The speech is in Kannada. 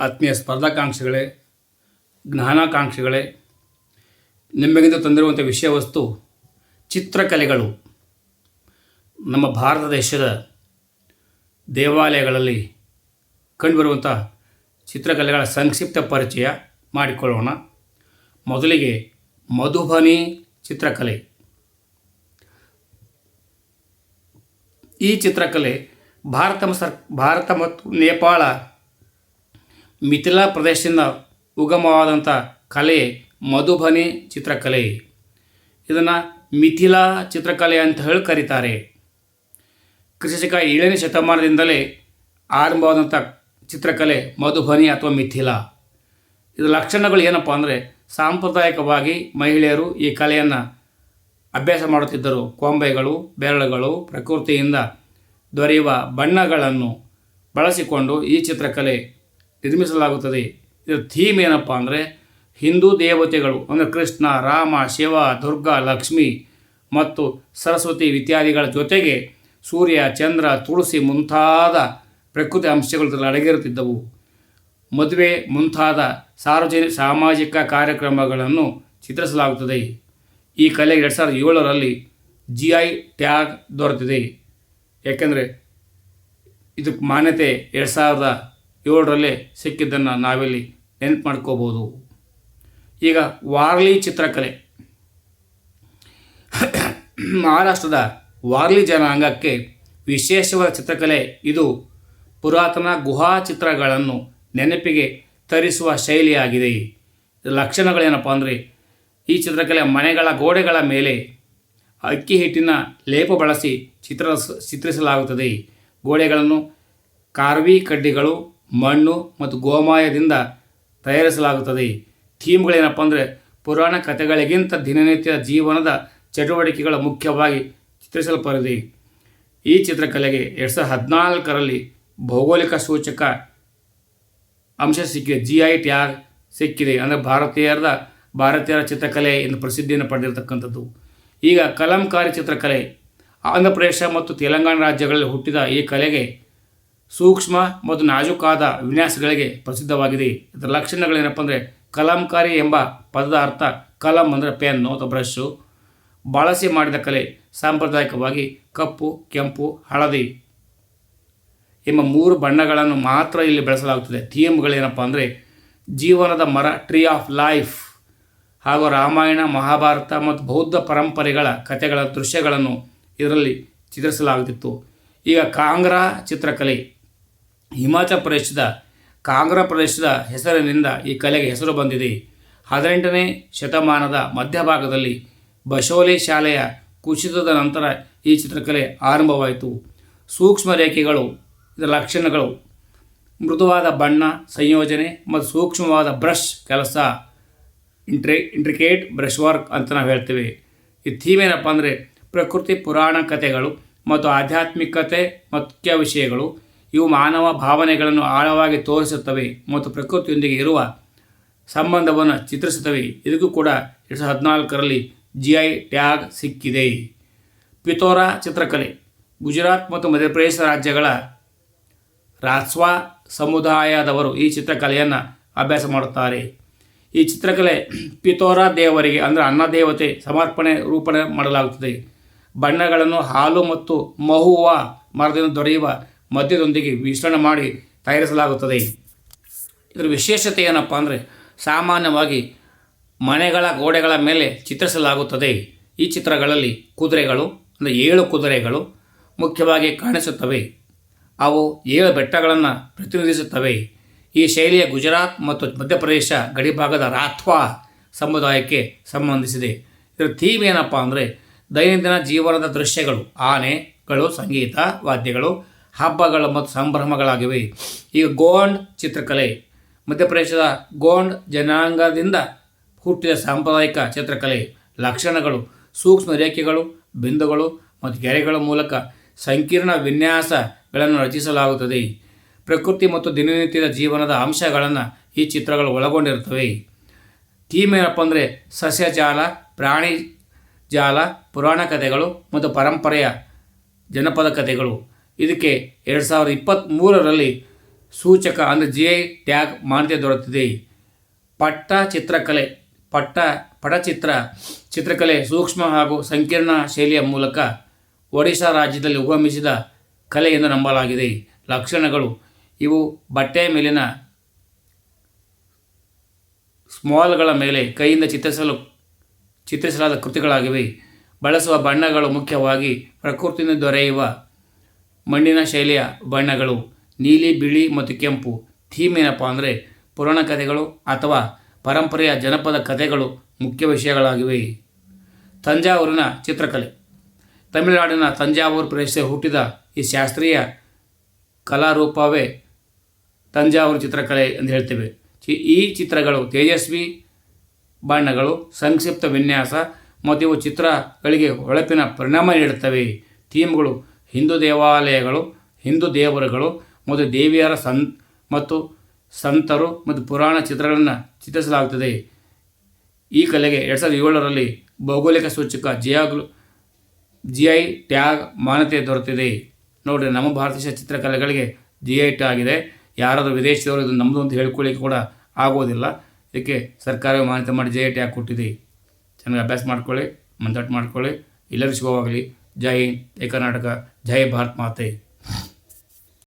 ಆತ್ಮೀಯ ಸ್ಪರ್ಧಾಕಾಂಕ್ಷಿಗಳೇ, ಜ್ಞಾನಾಕಾಂಕ್ಷಿಗಳೇ ನಿಮಗಿಂತ ತಂದಿರುವಂಥ ವಿಷಯ ವಸ್ತು, ಚಿತ್ರಕಲೆಗಳು. ನಮ್ಮ ಭಾರತ ದೇಶದ ದೇವಾಲಯಗಳಲ್ಲಿ ಕಂಡುಬರುವಂಥ ಚಿತ್ರಕಲೆಗಳ ಸಂಕ್ಷಿಪ್ತ ಪರಿಚಯ ಮಾಡಿಕೊಳ್ಳೋಣ. ಮೊದಲಿಗೆ ಮಧುಬನಿ ಚಿತ್ರಕಲೆ. ಈ ಚಿತ್ರಕಲೆ ಭಾರತ ಸರ್ ಭಾರತ ಮತ್ತು ನೇಪಾಳ ಮಿಥಿಲಾ ಪ್ರದೇಶದಿಂದ ಉಗಮವಾದಂಥ ಕಲೆ ಮಧುಬನಿ ಚಿತ್ರಕಲೆ. ಇದನ್ನು ಮಿಥಿಲಾ ಚಿತ್ರಕಲೆ ಅಂತ ಹೇಳಿ ಕರೀತಾರೆ. ಕೃಷಿಕ ಏಳನೇ ಶತಮಾನದಿಂದಲೇ ಆರಂಭವಾದಂಥ ಚಿತ್ರಕಲೆ ಮಧುಬನಿ ಅಥವಾ ಮಿಥಿಲಾ. ಇದರ ಲಕ್ಷಣಗಳು ಏನಪ್ಪ ಅಂದರೆ ಸಾಂಪ್ರದಾಯಿಕವಾಗಿ ಮಹಿಳೆಯರು ಈ ಕಲೆಯನ್ನು ಅಭ್ಯಾಸ ಮಾಡುತ್ತಿದ್ದರು. ಕೊಂಬೆಗಳು, ಬೆರಳುಗಳು ಪ್ರಕೃತಿಯಿಂದ ದೊರೆಯುವ ಬಣ್ಣಗಳನ್ನು ಬಳಸಿಕೊಂಡು ಈ ಚಿತ್ರಕಲೆ ನಿರ್ಮಿಸಲಾಗುತ್ತದೆ. ಇದರ ಥೀಮ್ ಏನಪ್ಪ ಅಂದರೆ ಹಿಂದೂ ದೇವತೆಗಳು, ಅಂದರೆ ಕೃಷ್ಣ, ರಾಮ, ಶಿವ, ದುರ್ಗಾ, ಲಕ್ಷ್ಮಿ ಮತ್ತು ಸರಸ್ವತಿ ಇತ್ಯಾದಿಗಳ ಜೊತೆಗೆ ಸೂರ್ಯ, ಚಂದ್ರ, ತುಳಸಿ ಮುಂತಾದ ಪ್ರಕೃತಿ ಅಂಶಗಳು ಅಡಗಿರುತ್ತಿದ್ದವು. ಮದುವೆ ಮುಂತಾದ ಸಾರ್ವಜನಿಕ ಸಾಮಾಜಿಕ ಕಾರ್ಯಕ್ರಮಗಳನ್ನು ಚಿತ್ರಿಸಲಾಗುತ್ತದೆ. ಈ ಕಲೆ ಎರಡು ಸಾವಿರದ ಏಳರಲ್ಲಿ ಜಿ ಐ ಟ್ಯಾಗ್ ದೊರೆತಿದೆ. ಯಾಕೆಂದರೆ ಇದಕ್ಕೆ ಮಾನ್ಯತೆ ಎರಡು ಸಾವಿರದ ಏಳರಲ್ಲೇ ಸಿಕ್ಕಿದ್ದನ್ನು ನಾವಿಲ್ಲಿ ನೆನಪು ಮಾಡ್ಕೋಬೋದು ಈಗ ವಾರ್ಲಿ ಚಿತ್ರಕಲೆ. ಮಹಾರಾಷ್ಟ್ರದ ವಾರ್ಲಿ ಜನಾಂಗಕ್ಕೆ ವಿಶೇಷವಾದ ಚಿತ್ರಕಲೆ ಇದು. ಪುರಾತನ ಗುಹಾ ಚಿತ್ರಗಳನ್ನು ನೆನಪಿಗೆ ತರಿಸುವ ಶೈಲಿಯಾಗಿದೆ. ಲಕ್ಷಣಗಳೇನಪ್ಪ ಅಂದರೆ, ಈ ಚಿತ್ರಕಲೆ ಮನೆಗಳ ಗೋಡೆಗಳ ಮೇಲೆ ಅಕ್ಕಿ ಹಿಟ್ಟಿನ ಲೇಪ ಬಳಸಿ ಚಿತ್ರ ಚಿತ್ರಿಸಲಾಗುತ್ತದೆ. ಗೋಡೆಗಳನ್ನು ಕಾರ್ವಿ ಕಡ್ಡಿಗಳು ಮಣ್ಣು ಮತ್ತು ಗೋಮಾಯದಿಂದ ತಯಾರಿಸಲಾಗುತ್ತದೆ. ಥೀಮ್ಗಳೇನಪ್ಪ ಅಂದರೆ ಪುರಾಣ ಕಥೆಗಳಿಗಿಂತ ದಿನನಿತ್ಯದ ಜೀವನದ ಚಟುವಟಿಕೆಗಳ ಮುಖ್ಯವಾಗಿ ಚಿತ್ರಿಸಲ್ಪಡಿದೆ ಈ ಚಿತ್ರಕಲೆಗೆ ಎರಡು ಸಾವಿರದ ಹದಿನಾಲ್ಕರಲ್ಲಿ ಭೌಗೋಳಿಕ ಸೂಚಕ ಅಂಶ ಸಿಕ್ಕಿದೆ. ಜಿ ಐ ಟ್ಯಾಗ್ ಸಿಕ್ಕಿದೆ. ಅಂದರೆ ಭಾರತೀಯರದ ಭಾರತೀಯರ ಚಿತ್ರಕಲೆ ಎಂದು ಪ್ರಸಿದ್ಧಿಯನ್ನು ಪಡೆದಿರತಕ್ಕಂಥದ್ದು. ಈಗ ಕಲಂಕಾರಿ ಚಿತ್ರಕಲೆ ಆಂಧ್ರ ಪ್ರದೇಶ ಮತ್ತು ತೆಲಂಗಾಣ ರಾಜ್ಯಗಳಲ್ಲಿ ಹುಟ್ಟಿದ ಈ ಕಲೆಗೆ ಸೂಕ್ಷ್ಮ ಮತ್ತು ನಾಜೂಕಾದ ವಿನ್ಯಾಸಗಳಿಗೆ ಪ್ರಸಿದ್ಧವಾಗಿದೆ. ಇದರ ಲಕ್ಷಣಗಳೇನಪ್ಪ ಅಂದರೆ ಕಲಂಕಾರಿ ಎಂಬ ಪದದ ಅರ್ಥ ಕಲಂ ಅಂದರೆ ಪೆನ್ನು ಅಥವಾ ಬ್ರಷ್ಷು ಬಳಸಿ ಮಾಡಿದ ಕಲೆ ಸಾಂಪ್ರದಾಯಿಕವಾಗಿ ಕಪ್ಪು, ಕೆಂಪು, ಹಳದಿ ಎಂಬ ಮೂರು ಬಣ್ಣಗಳನ್ನು ಮಾತ್ರ ಇಲ್ಲಿ ಬೆಳೆಸಲಾಗುತ್ತದೆ. ಥೀಮ್ಗಳೇನಪ್ಪ ಅಂದರೆ ಜೀವನದ ಮರ, ಟ್ರೀ ಆಫ್ ಲೈಫ್ ಹಾಗೂ ರಾಮಾಯಣ, ಮಹಾಭಾರತ ಮತ್ತು ಬೌದ್ಧ ಪರಂಪರೆಗಳ ಕಥೆಗಳ ದೃಶ್ಯಗಳನ್ನು ಇದರಲ್ಲಿ ಚಿತ್ರಿಸಲಾಗುತ್ತಿತ್ತು. ಈಗ ಕಾಂಗ್ರಾ ಚಿತ್ರಕಲೆ ಹಿಮಾಚಲ ಪ್ರದೇಶದ ಕಾಂಗ್ರ ಪ್ರದೇಶದ ಹೆಸರಿನಿಂದ ಈ ಕಲೆಗೆ ಹೆಸರು ಬಂದಿದೆ. ಹದಿನೆಂಟನೇ ಶತಮಾನದ ಮಧ್ಯಭಾಗದಲ್ಲಿ ಬಶೋಲಿ ಶಾಲೆಯ ಕುಸಿತದ ನಂತರ ಈ ಚಿತ್ರಕಲೆ ಆರಂಭವಾಯಿತು. ಸೂಕ್ಷ್ಮ ರೇಖೆಗಳು, ಇದರ ಲಕ್ಷಣಗಳು, ಮೃದುವಾದ ಬಣ್ಣ ಸಂಯೋಜನೆ ಮತ್ತು ಸೂಕ್ಷ್ಮವಾದ ಬ್ರಷ್ ಕೆಲಸ, ಇಂಟ್ರಿ, ಇಂಟ್ರಿಕೇಟ್ ಬ್ರಷ್ ವರ್ಕ್ ಅಂತ ನಾವು ಹೇಳ್ತೇವೆ. ಈ ಥೀಮ್ ಏನಪ್ಪ ಅಂದರೆ ಪ್ರಕೃತಿ ಪುರಾಣ ಕಥೆಗಳು ಮತ್ತು ಆಧ್ಯಾತ್ಮಿಕತೆ ಮುಖ್ಯ ವಿಷಯಗಳು. ಇವು ಮಾನವ ಭಾವನೆಗಳನ್ನು ಆಳವಾಗಿ ತೋರಿಸುತ್ತವೆ ಮತ್ತು ಪ್ರಕೃತಿಯೊಂದಿಗೆ ಇರುವ ಸಂಬಂಧವನ್ನು ಚಿತ್ರಿಸುತ್ತವೆ. ಇದಕ್ಕೂ ಕೂಡ ಎರಡು ಸಾವಿರದ ಹದಿನಾಲ್ಕರಲ್ಲಿ ಜಿ ಐ ಟ್ಯಾಗ್ ಸಿಕ್ಕಿದೆ. ಪಿತೋರಾ ಚಿತ್ರಕಲೆ, ಗುಜರಾತ್ ಮತ್ತು ಮಧ್ಯಪ್ರದೇಶ ರಾಜ್ಯಗಳ ರಾಸ್ವಾ ಸಮುದಾಯದವರು ಈ ಚಿತ್ರಕಲೆಯನ್ನು ಅಭ್ಯಾಸ ಮಾಡುತ್ತಾರೆ. ಈ ಚಿತ್ರಕಲೆ ಪಿತೋರಾ ದೇವರಿಗೆ ಅಂದರೆ ಅನ್ನದೇವತೆ ಸಮರ್ಪಣೆ ರೂಪಣೆ ಮಾಡಲಾಗುತ್ತದೆ. ಬಣ್ಣಗಳನ್ನು ಹಾಲು ಮತ್ತು ಮಹುವ ಮರದಿಂದ ದೊರೆಯುವ ಮದ್ಯದೊಂದಿಗೆ ಮಿಶ್ರಣ ಮಾಡಿ ತಯಾರಿಸಲಾಗುತ್ತದೆ. ಇದರ ವಿಶೇಷತೆ ಏನಪ್ಪ ಅಂದರೆ ಸಾಮಾನ್ಯವಾಗಿ ಮನೆಗಳ ಗೋಡೆಗಳ ಮೇಲೆ ಚಿತ್ರಿಸಲಾಗುತ್ತದೆ. ಈ ಚಿತ್ರಗಳಲ್ಲಿ ಕುದುರೆಗಳು, ಅಂದರೆ ಏಳು ಕುದುರೆಗಳು ಮುಖ್ಯವಾಗಿ ಕಾಣಿಸುತ್ತವೆ. ಅವು ಏಳು ಬೆಟ್ಟಗಳನ್ನು ಪ್ರತಿನಿಧಿಸುತ್ತವೆ. ಈ ಶೈಲಿಯ ಗುಜರಾತ್ ಮತ್ತು ಮಧ್ಯಪ್ರದೇಶ ಗಡಿಭಾಗದ ರಾಥ್ವಾ ಸಮುದಾಯಕ್ಕೆ ಸಂಬಂಧಿಸಿದೆ. ಇದರ ಥೀಮ್ ಏನಪ್ಪ ಅಂದರೆ ದೈನಂದಿನ ಜೀವನದ ದೃಶ್ಯಗಳು, ಆನೆಗಳು, ಸಂಗೀತ, ವಾದ್ಯಗಳು ಹಬ್ಬಗಳು ಮತ್ತು ಸಂಭ್ರಮಗಳಾಗಿವೆ. ಈಗ ಗೋಂಡ್ ಚಿತ್ರಕಲೆ. ಮಧ್ಯಪ್ರದೇಶದ ಗೋಂಡ್ ಜನಾಂಗದಿಂದ ಹುಟ್ಟಿದ ಸಾಂಪ್ರದಾಯಿಕ ಚಿತ್ರಕಲೆ. ಲಕ್ಷಣಗಳು, ಸೂಕ್ಷ್ಮ ರೇಖೆಗಳು, ಬಿಂದುಗಳು ಮತ್ತು ಗೆರೆಗಳ ಮೂಲಕ ಸಂಕೀರ್ಣ ವಿನ್ಯಾಸಗಳನ್ನು ರಚಿಸಲಾಗುತ್ತದೆ. ಪ್ರಕೃತಿ ಮತ್ತು ದಿನನಿತ್ಯದ ಜೀವನದ ಅಂಶಗಳನ್ನು ಈ ಚಿತ್ರಗಳು ಒಳಗೊಂಡಿರುತ್ತವೆ. ಥೀಮ್ ಏನಪ್ಪ ಅಂದರೆ ಸಸ್ಯಜಾಲ ಪ್ರಾಣಿ ಜಾಲ ಪುರಾಣ ಕಥೆಗಳು ಮತ್ತು ಪರಂಪರೆಯ ಜನಪದ ಕಥೆಗಳು. ಇದಕ್ಕೆ ಎರಡು ಸಾವಿರದ ಇಪ್ಪತ್ತ್ಮೂರರಲ್ಲಿ ಸೂಚಕ ಅಂದರೆ ಜಿ ಟ್ಯಾಗ್ ಮಾನ್ಯತೆ ದೊರೆತಿದೆ. ಪಟ್ಟ ಚಿತ್ರಕಲೆ, ಪಟ್ಟ ಪಟಚಿತ್ರ ಚಿತ್ರಕಲೆ ಸೂಕ್ಷ್ಮ ಹಾಗೂ ಸಂಕೀರ್ಣ ಶೈಲಿಯ ಮೂಲಕ ಒಡಿಶಾ ರಾಜ್ಯದಲ್ಲಿ ಉಗಮಿಸಿದ ಕಲೆ ಎಂದು ನಂಬಲಾಗಿದೆ. ಲಕ್ಷಣಗಳು, ಇವು ಬಟ್ಟೆಯ ಮೇಲಿನ ಸ್ಮಾಲ್ಗಳ ಮೇಲೆ ಕೈಯಿಂದ ಚಿತ್ರಿಸಲು, ಚಿತ್ರಿಸಲಾದ ಕೃತಿಗಳಾಗಿವೆ. ಬಳಸುವ ಬಣ್ಣಗಳು ಮುಖ್ಯವಾಗಿ ಪ್ರಕೃತಿಯಿಂದ ದೊರೆಯುವ ಮಣ್ಣಿನ ಶೈಲಿಯ ಬಣ್ಣಗಳು ನೀಲಿ, ಬಿಳಿ ಮತ್ತು ಕೆಂಪು. ಥೀಮ್ ಏನಪ್ಪ ಅಂದರೆ ಪುರಾಣ ಕಥೆಗಳು ಅಥವಾ ಪರಂಪರೆಯ ಜನಪದ ಕಥೆಗಳು ಮುಖ್ಯ ವಿಷಯಗಳಾಗಿವೆ. ತಂಜಾವೂರಿನ ಚಿತ್ರಕಲೆ. ತಮಿಳುನಾಡಿನ ತಂಜಾವೂರು ಪ್ರದೇಶ ಹುಟ್ಟಿದ ಈ ಶಾಸ್ತ್ರೀಯ ಕಲಾರೂಪವೇ ತಂಜಾವೂರು ಚಿತ್ರಕಲೆ ಎಂದು ಹೇಳ್ತೇವೆ. ಈ ಚಿತ್ರಗಳು ತೇಜಸ್ವಿ ಬಣ್ಣಗಳು, ಸಂಕ್ಷಿಪ್ತ ವಿನ್ಯಾಸ ಮತ್ತು ಇವು ಚಿತ್ರಗಳಿಗೆ ಹೊಳಪಿನ ಪರಿಣಾಮ ನೀಡುತ್ತವೆ. ಥೀಮ್ಗಳು ಹಿಂದೂ ದೇವಾಲಯಗಳು, ಹಿಂದೂ ದೇವರುಗಳು, ಮತ್ತು ದೇವಿಯರ ಸಂ, ಮತ್ತು ಸಂತರು ಮತ್ತು ಪುರಾಣ ಚಿತ್ರಗಳನ್ನು ಚಿತ್ರಿಸಲಾಗುತ್ತದೆ. ಈ ಕಲೆಗೆ ಎರಡು ಸಾವಿರದ ಏಳರಲ್ಲಿ ಭೌಗೋಳಿಕ ಸೂಚಕ ಜಿಯಾಗ್ಲು ಜಿ ಐ ಟ್ಯಾಗ್ ಮಾನ್ಯತೆ ದೊರೆತಿದೆ. ನೋಡಿರಿ, ನಮ್ಮ ಭಾರತೀಯ ಚಿತ್ರಕಲೆಗಳಿಗೆ ಜಿ ಐ ಟ್ಯಾಗ್ ಇದೆ. ಯಾರಾದರೂ ವಿದೇಶದವರು ಇದು ನಮ್ಮದು ಅಂತ ಹೇಳ್ಕೊಳ್ಳಿಕ್ಕೆ ಕೂಡ ಆಗೋದಿಲ್ಲ. ಇದಕ್ಕೆ ಸರ್ಕಾರವೇ ಮಾನ್ಯತೆ ಮಾಡಿ ಜಿ ಐ ಟ್ಯಾಗ್ ಕೊಟ್ಟಿದೆ. ಚೆನ್ನಾಗಿ ಅಭ್ಯಾಸ ಮಾಡ್ಕೊಳ್ಳಿ ಮಂದಟ್ಟು ಮಾಡ್ಕೊಳ್ಳಿ. ಎಲ್ಲರಿಗೂ ಶುಭವಾಗಲಿ. ಜೈ ಹಿಂದ್ ಜೈ ಕರ್ನಾಟಕ ಜೈ ಭಾರತ್ ಮಾತೆ